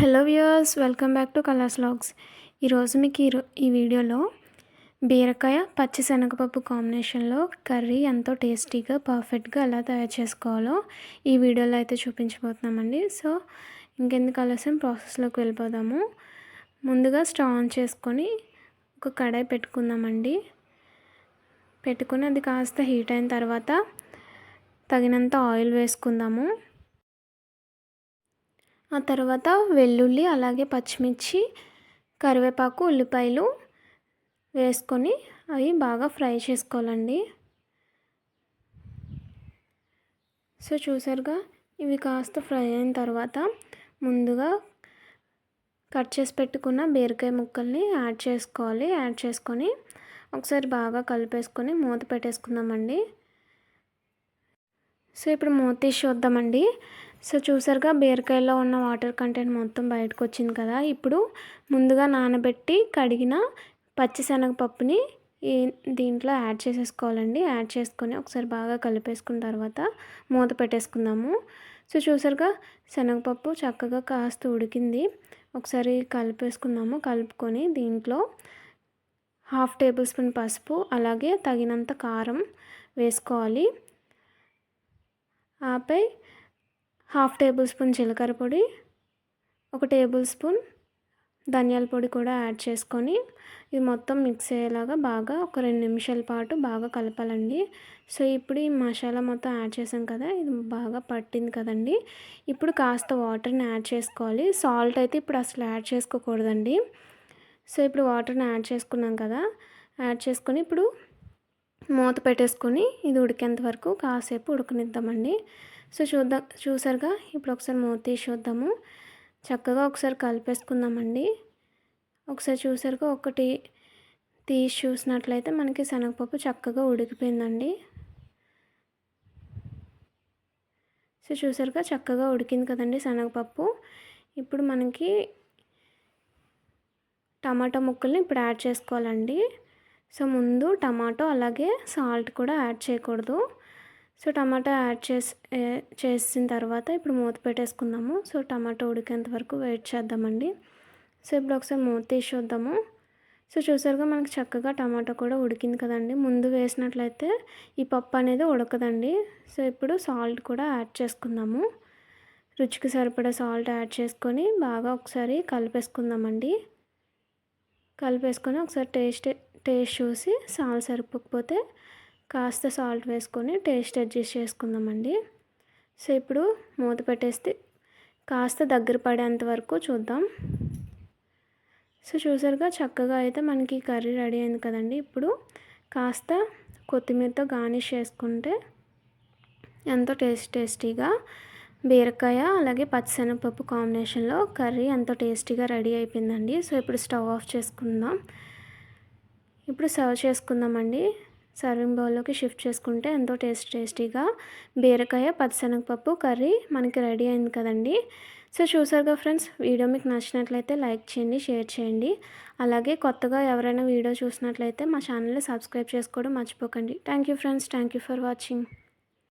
Hello viewers welcome back to colours logs ఈరోజు మీకు ఈ ఈ వీడియోలో బీరకాయ పచ్చి శనగపప్పు కాంబినేషన్లో కర్రీ ఎంతో టేస్టీగా పర్ఫెక్ట్గా ఎలా తయారు చేసుకోవాలో ఈ వీడియోలో అయితే చూపించబోతున్నామండి. సో ఇంకెందుకు ఆలస్యం ప్రాసెస్లోకి వెళ్ళిపోదాము. ముందుగా స్టవ్ ఆన్ చేసుకొని ఒక కడాయి పెట్టుకుందామండి. పెట్టుకుని అది కాస్త హీట్ అయిన తర్వాత తగినంత ఆయిల్ వేసుకుందాము. ఆ తర్వాత వెల్లుల్లి అలాగే పచ్చిమిర్చి కరివేపాకు ఉల్లిపాయలు వేసుకొని అవి బాగా ఫ్రై చేసుకోవాలండి. సో చూసారుగా? ఇవి కాస్త ఫ్రై అయిన తర్వాత ముందుగా కట్ చేసి పెట్టుకున్న బీరకాయ ముక్కల్ని యాడ్ చేసుకోవాలి. యాడ్ చేసుకొని ఒకసారి బాగా కలిపేసుకొని మూత పెట్టేసుకుందామండి. సో ఇప్పుడు మూత తీసి చూద్దామండి సో చూసారుగా బీరకాయలో ఉన్న వాటర్ కంటెంట్ మొత్తం బయటకు వచ్చింది కదా. ఇప్పుడు ముందుగా నానబెట్టి కడిగిన పచ్చిశనగపప్పుని ఈ దీంట్లో యాడ్ చేసేసుకోవాలండి. యాడ్ చేసుకొని ఒకసారి బాగా కలిపేసుకున్న తర్వాత మూత పెట్టేసుకుందాము. సో చూసారుగా శనగపప్పు చక్కగా కాస్త ఉడికింది. ఒకసారి కలిపేసుకుందాము. కలుపుకొని దీంట్లో హాఫ్ టేబుల్ స్పూన్ పసుపు అలాగే తగినంత కారం వేసుకోవాలి. ఆపై హాఫ్ టేబుల్ స్పూన్ జీలకర్ర పొడి ఒక టేబుల్ స్పూన్ ధనియాల పొడి కూడా యాడ్ చేసుకొని ఇది మొత్తం మిక్స్ అయ్యేలాగా బాగా ఒక రెండు నిమిషాల పాటు బాగా కలపాలండి. సో ఇప్పుడు ఈ మసాలా మొత్తం యాడ్ చేసాం కదా ఇది బాగా పట్టింది కదండి. ఇప్పుడు కాస్త వాటర్ని యాడ్ చేసుకోవాలి. సాల్ట్ అయితే ఇప్పుడు అసలు యాడ్ చేసుకోకూడదండి. సో ఇప్పుడు వాటర్ని యాడ్ చేసుకున్నాం కదా యాడ్ చేసుకొని ఇప్పుడు మూత పెట్టేసుకొని ఇది ఉడికేంత వరకు కాసేపు ఉడకనిద్దామండి. సో చూద్దాం చూసారుగా? ఇప్పుడు ఒకసారి మూత చూద్దాము. చక్కగా ఒకసారి కలిపేసుకుందామండి. ఒకసారి చూసారుగా? ఒకటి తీసి చూసినట్లయితే మనకి శనగపప్పు చక్కగా ఉడికిపోయిందండి. సో చూసారుగా? చక్కగా ఉడికింది కదండి శనగపప్పు. ఇప్పుడు మనకి టమాటా ముక్కల్ని ఇప్పుడు యాడ్ చేసుకోవాలండి. సో ముందు టమాటో అలాగే సాల్ట్ కూడా యాడ్ చేయకూడదు. సో టమాటా యాడ్ చేసి చేసిన తర్వాత ఇప్పుడు మూత పెట్టేసుకుందాము. సో టమాటా ఉడికేంత వరకు వెయిట్ చేద్దామండి. సో ఇప్పుడు ఒకసారి మూత తీసి చూద్దాము సో చూసారుగా మనకి చక్కగా టమాటా కూడా ఉడికింది కదండి. ముందు వేసినట్లయితే ఈ పప్పు అనేది ఉడకదండి. సో ఇప్పుడు సాల్ట్ కూడా యాడ్ చేసుకుందాము. రుచికి సరిపడా సాల్ట్ యాడ్ చేసుకొని బాగా ఒకసారి కలిపేసుకుందామండి. కలిపేసుకొని ఒకసారి టేస్ట్ టేస్ట్ చూసి సాల్ట్ సరిపోకపోతే కాస్త సాల్ట్ వేసుకొని టేస్ట్ అడ్జస్ట్ చేసుకుందామండి. సో ఇప్పుడు మూత పెట్టేస్తే కాస్త దగ్గర పడేంత వరకు చూద్దాం. సో చూసారుగా చక్కగా అయితే మనకి కర్రీ రెడీ అయింది కదండి. ఇప్పుడు కాస్త కొత్తిమీరతో గార్నిష్ చేసుకుంటే ఎంతో టేస్ట్ టేస్టీగా బీరకాయ అలాగే పచ్చిశనగపప్పు కాంబినేషన్లో కర్రీ ఎంతో టేస్టీగా రెడీ అయిపోయిందండి. సో ఇప్పుడు స్టవ్ ఆఫ్ చేసుకుందాం. ఇప్పుడు సర్వ్ చేసుకుందామండి. సర్వింగ్ బౌల్లోకి షిఫ్ట్ చేసుకుంటే ఎంతో టేస్ట్ టేస్టీగా బీరకాయ పచ్చనగపప్పు కర్రీ మనకి రెడీ అయింది కదండి. సో చూసారుగా ఫ్రెండ్స్ వీడియో మీకు నచ్చినట్లయితే లైక్ చేయండి షేర్ చేయండి. అలాగే కొత్తగా ఎవరైనా వీడియో చూసినట్లయితే మా ఛానల్ని సబ్స్క్రైబ్ చేసుకోవడం మర్చిపోకండి. Thank you friends thank you for watching.